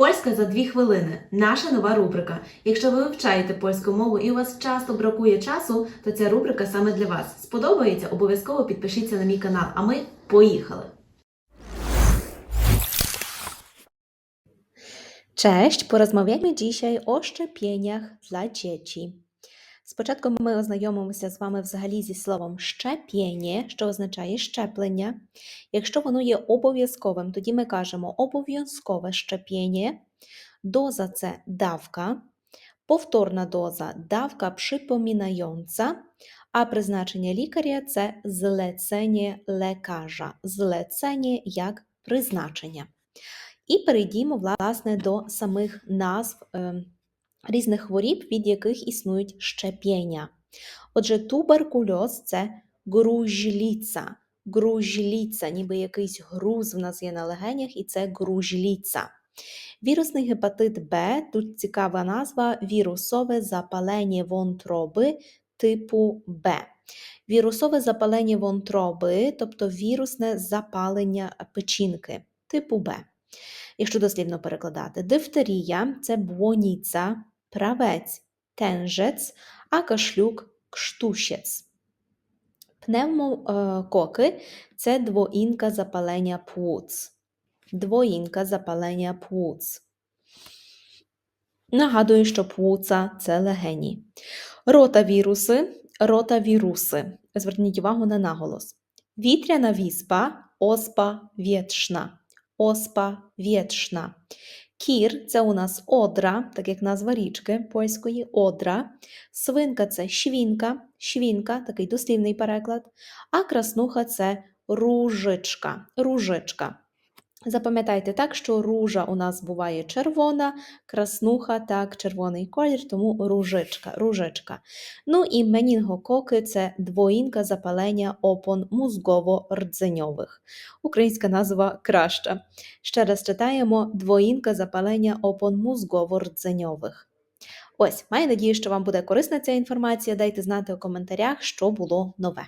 Польська за дві хвилини. Наша нова рубрика. Якщо ви вивчаєте польську мову і у вас часто бракує часу, то ця рубрика саме для вас. Сподобається? Обов'язково підпишіться на мій канал. А ми поїхали! Cześć, porozmawiamy dzisiaj o szczepieniach dla dzieci. Спочатку ми ознайомимося з вами взагалі зі словом щепєнє, що означає щеплення. Якщо воно є обов'язковим, тоді ми кажемо обов'язкове щеплення. Доза це давка, повторна доза давка przypominająca, а призначення лікаря це злецення лекарza. Злецення як призначення. І перейдімо власне до самих назв е, різних хворіб, від яких існують щеплення. Отже, туберкульоз це гружліця. Гружліця, ніби якийсь груз в нас є на легенях, і це гружліця. Вірусний гепатит Б, тут цікава назва вірусове запалення вонтроби типу Б. Вірусове запалення вонтроби, тобто вірусне запалення печінки типу Б. Якщо дослівно перекладати, дифтерія це бłonica, правець, тенжець, а кашлюк кштусєць. Пневмококи це двоїнка запалення пłuc. Двоїнка запалення пłuc. Нагадую, що пłuca – це легені. Ротавіруси, ротавіруси. Зверніть увагу на наголос. Вітряна віспа, оспа вєтшна. Оспа вєтшна. Кір це у нас одра, так як назва річки польської одра. Свинка це швінка, швінка, такий дослівний переклад. А краснуха це ружичка. ружичка. Запам'ятайте так, що ружа у нас буває червона, краснуха так, червоний колір, тому ружичка. ружичка. Ну і менінгококи це двоїнка запалення опон мозгово-рдзеньових. Українська назва краща. Ще раз читаємо двоїнка запалення опон мозгово-рдзеньових. Ось, маю надію, що вам буде корисна ця інформація. Дайте знати у коментарях, що було нове.